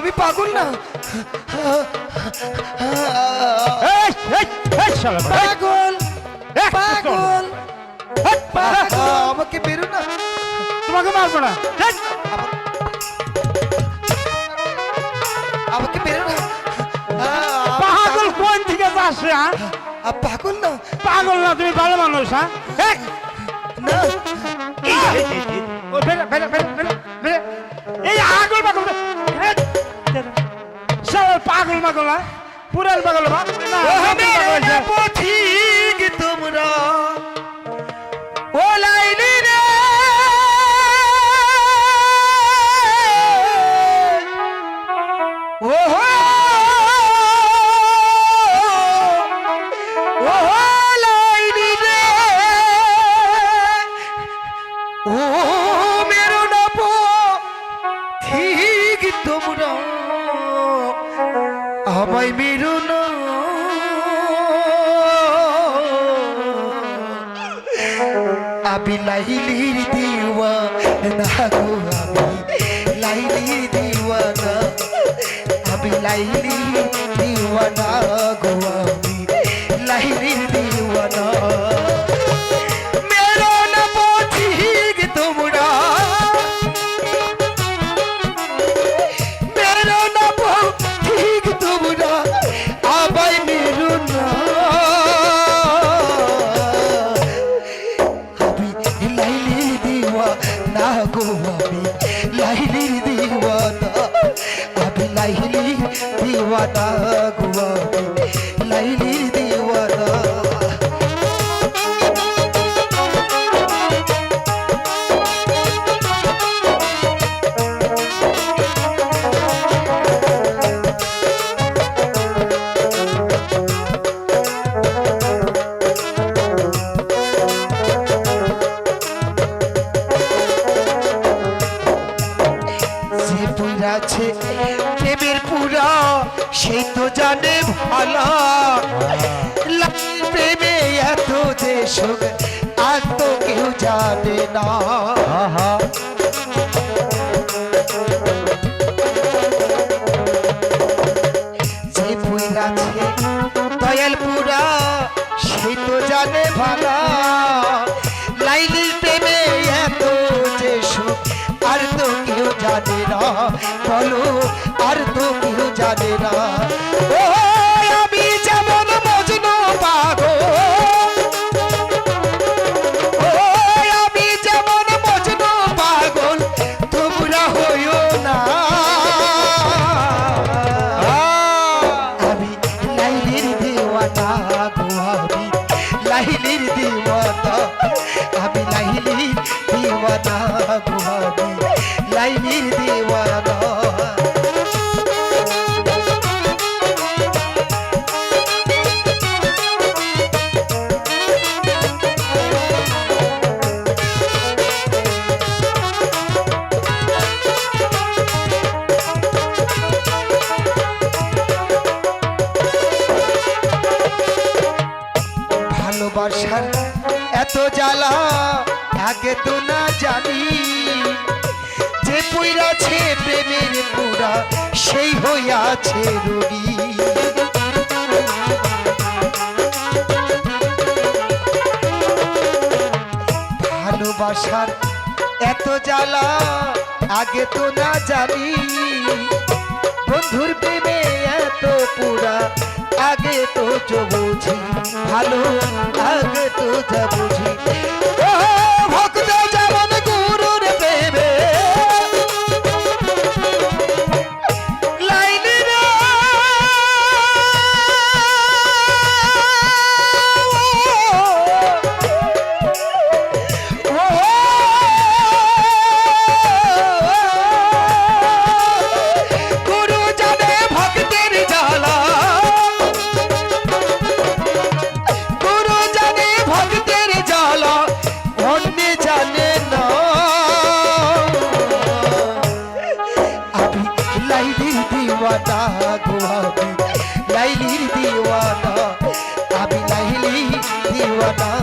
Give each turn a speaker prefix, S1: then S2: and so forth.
S1: আমি পাগল না? পাগল পাগল আমাকে বেরো না।
S2: তোমাকে মারবো না।
S1: আমাকে বেরো না।
S2: পাগল কোন থেকে আসছে হ্যাঁ
S1: আ- পাগল না।
S2: পাগল না তুমি ভালো মানুষ হ্যাঁ
S1: না।
S2: পাগল পাগল হ্যাঁ পুরাল পাগল
S1: আমায় মিলুন আপি লাইলির দিওয়া না লাইলির দিওয়ানা। আমি লাইলির দিওয়ানা গো মেরো না গো আমি লাইলির দিওয়ানা আমি লাইলির দিওয়ানা গো আমি। পুরাছে প্রেমের পুরা সেই তো জানে ভালা। প্রেমে এত দেশ আর তো কেউ জানে না। যে পুরাছে দয়াল পুরা সেই তো জানে ভালা। লাইলির প্রেমে জানে না। বলো আর তো কেউ জানে না। ও আমি যেমন মজনু পাগো ও আমি যেমন মজনু পাগল, তোমরা হইও না। আমি লাইলির দেওয়ানা গো আমি, লাইলির দেওয়ানা। আমি লাইলির দেওয়ানা ভালোবাসার এত জ্বালা আগে তো না জানি। যে পইরাছে প্রেমের পুরা, সেই হইয়াছে রোগী। ভালোবাসার এত জ্বালা, আগে তো না জানি। বন্ধুর প্রেমে এত পুরা, আগে তো যো বুঝি ভালো দিওয়ানা। আমি লাইলি দিওয়ানা।